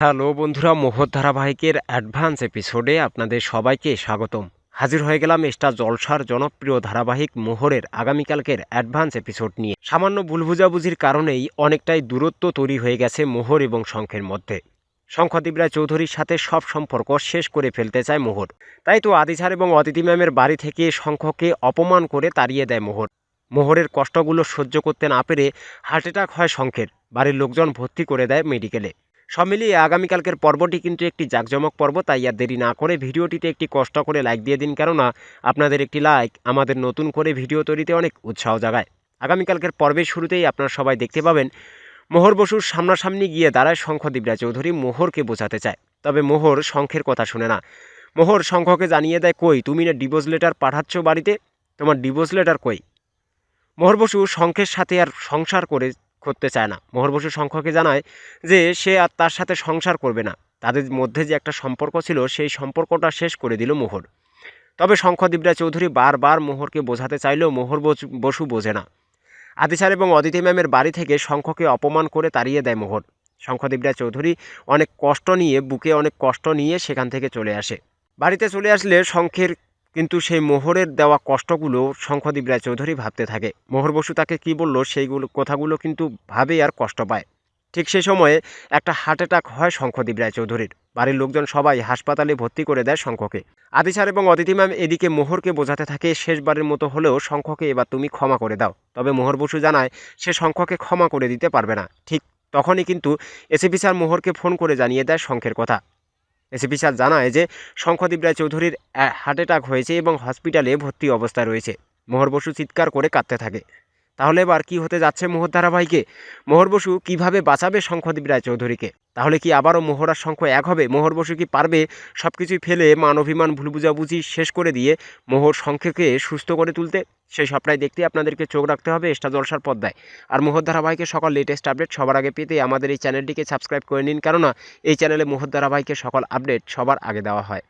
Hello বন্ধুরা মোহর ধারাবাহিকের advance এপিসোডে আপনাদের সবাইকে স্বাগতম। হাজির হয়ে গেলাম স্টার জলসার জনপ্রিয় ধারাবাহিক মোহরের আগামীকালকের অ্যাডভান্স এপিসোড নিয়ে। সামান্য ভুল বুঝাবুঝির কারণেই অনেকটাই দূরত্ব তৈরি হয়ে গেছে মোহর এবং শঙ্খের মধ্যে। শঙ্খদীপ রায় চৌধুরীর সাথে সব সম্পর্ক শেষ করে ফেলতে চায় মোহর। তাই তো আদিছার এবং অদিতি ম্যামের বাড়ি থেকে শঙ্খকে অপমান করে তাড়িয়ে দেয় মোহর। মোহরের কষ্টগুলো সহ্য করতে না পেরে হার্ট অ্যাটাক হয় শঙ্খের। বাড়ির লোকজন ভর্তি করে দেয় মেডিকেলে। সব মিলিয়ে আগামীকালকের পর্বটি কিন্তু একটি জাঁকজমক পর্ব, তাই আর দেরি না করে ভিডিওটিতে একটি কষ্ট করে লাইক দিয়ে দিন, কেননা আপনাদের একটি লাইক আমাদের নতুন করে ভিডিও তৈরিতে অনেক উৎসাহ জাগায়। আগামীকালকের পর্বের শুরুতেই আপনারা সবাই দেখতে পাবেন মোহর বসুর সামনাসামনি গিয়ে দাঁড়ায় শঙ্খদীপ রায় চৌধুরী মোহরকে বোঝাতে চায়। তবে মোহর শঙ্খের কথা শুনে না। মোহর শঙ্খকে জানিয়ে দেয়, কই, তুমি না ডিভোর্স লেটার পাঠাচ্ছ বাড়িতে? তোমার ডিভোর্স লেটার কই? মোহর বসু শঙ্খের সাথে আর সংসার করে করতে চায় না। মোহর বসু শঙ্খকে জানায় যে, সে আর তার সাথে সংসার করবে না। তাদের মধ্যে যে একটা সম্পর্ক ছিল, সেই সম্পর্কটা শেষ করে দিল মোহর। তবে শঙ্খ শঙ্খদীপরা চৌধুরী বারবার মোহরকে বোঝাতে চাইলেও মোহর বসু- বোঝে না। আদিসার এবং অদিতি ম্যামের বাড়ি থেকে শঙ্খকে অপমান করে তাড়িয়ে দেয় মোহর। শঙ্খদীপরা চৌধুরী অনেক কষ্ট নিয়ে, বুকে অনেক কষ্ট নিয়ে সেখান থেকে চলে আসে। বাড়িতে চলে আসলে শঙ্খের কিন্তু সেই মোহরের দেওয়া কষ্টগুলো শঙ্খদীপ রায় চৌধুরী ভাবতে থাকে। মোহর বসু তাকে কী বলল সেইগুলো, কথাগুলো কিন্তু ভাবে আর কষ্ট পায়। ঠিক সেই সময়ে একটা হার্ট অ্যাটাক হয় শঙ্খদীপ রায় চৌধুরীর বাড়ির লোকজন সবাই হাসপাতালে ভর্তি করে দেয় শঙ্খকে। আদিসার এবং অদিতি ম্যাম এদিকে মোহরকে বোঝাতে থাকে, শেষবারের মতো হলেও শঙ্খকে এবার তুমি ক্ষমা করে দাও। তবে মোহর বসু জানায়, সে শঙ্খকে ক্ষমা করে দিতে পারবে না। ঠিক তখনই কিন্তু এসিপি স্যার মোহরকে ফোন করে জানিয়ে দেয় শঙ্খের কথা। এসিপি স্যার জানায় যে শঙ্খদীপ রায় চৌধুরীর হার্ট অ্যাটাক হয়েছে এবং হসপিটালে ভর্তি অবস্থায় রয়েছে। মোহর বসু চিৎকার করে কাঁদতে থাকে। তাহলে এবার কি হতে যাচ্ছে মোহর ধারাবাহিকে? মোহর বসু কীভাবে বাঁচাবে শঙ্খদীপ রায় চৌধুরীকে তাহলে কি আবারও মোহর আর শঙ্খ এক হবে? মোহর বসু কি পারবে সব কিছুই ফেলে মান অভিমান ভুল বুঝাবুঝি শেষ করে দিয়ে মোহর শঙ্খকে সুস্থ করে তুলতে? সেই সবটাই দেখতে আপনাদেরকে চোখ রাখতে হবে এক্সট্রা জলসার পর্দায় আর মোহর ধারাবাহিকের সকল লেটেস্ট আপডেট সবার আগে পেতে আমাদের এই চ্যানেলটিকে সাবস্ক্রাইব করে নিন। কেননা, এই চ্যানেলে মোহর ধারাবাহিকের সকল আপডেট সবার আগে দেওয়া হয়।